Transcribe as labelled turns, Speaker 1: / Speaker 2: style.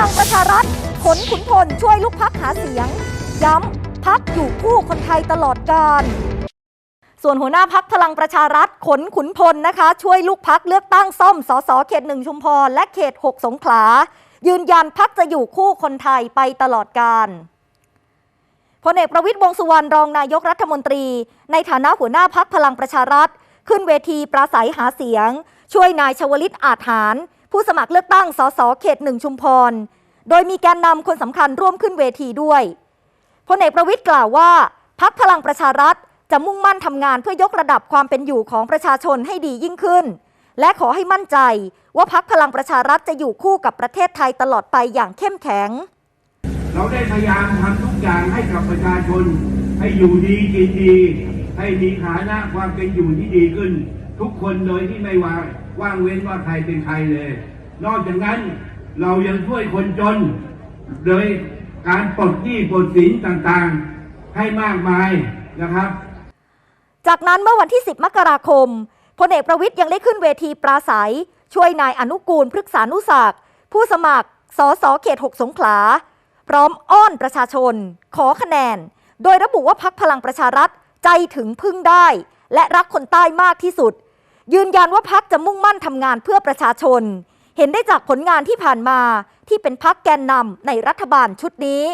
Speaker 1: ลังประชารัฐขนขุนพลช่วยลูกพักหาเสียง ย้ำพักอยู่คู่คนไทยตลอดกาลส่วนหัวหน้าพักพลังประชารัฐขนขุนพลนะคะ ช่วยลูกพักเลือกตั้งซ่อมสสเขตหนึ่งชุมพร และเขต 6 สงขลา ยืนยันพักจะอยู่คู่คนไทยไปตลอดกาลพลเอกประวิตยวงสุวรรณรองนายกรัฐมนตรี ในฐานะหัวหน้าพักพลังประชารัฐ ขึ้นเวทีปราศัยหาเสียง ช่วยนายชวลิตอาจหาร ผู้สมัครเลือกตั้งสสเขตหนึ่งชุมพร โดยมีแกนนำคนสำคัญร่วมขึ้นเวทีด้วยพลเอกประวิตยกล่าวว่า พักพลังประชารัฐจะมุ่งมั่นทำงานเพื่อยกระดับความเป็นอยู่ของประชาชนให้ดียิ่งขึ้น และขอให้มั่นใจว่าพักพลังประชารัฐจะอยู่คู่กับประเทศไทยตลอดไปอย่างเข้มแข็ง
Speaker 2: เราได้พยายามทำทุกอย่างให้กับประชาชน ให้อยู่ดีกินดี ให้มีฐานะความเป็นอยู่ที่ดีขึ้น ทุกคนโดยที่ไม่ว่าว่างเว้นว่าใครเป็นใครเลย นอกจากนั้น เรายังช่วยคนจน โดยการปลดหนี้ปลดสินต่างๆ ให้มากมายนะครับ
Speaker 1: จากนั้นเมื่อวันที่ 10 มกราคมพลเอกประวิทย์ยังได้ขึ้นเวทีปราศัย ช่วยนายอนุกูลพฤกษานุศักดิ์ผู้สมัครสสเขต 6 สงขลา พร้อมอ้อนประชาชน ขอคะแนน โดยระบุว่าพักพลังประชารัฐใจถึงพึ่งได้ และรักคนใต้มากที่สุด ยืนยันว่าพักจะมุ่งมั่นทำงานเพื่อประชาชน เห็นได้จากผลงานที่ผ่านมาที่เป็นพักแกนนำในรัฐบาลชุดนี้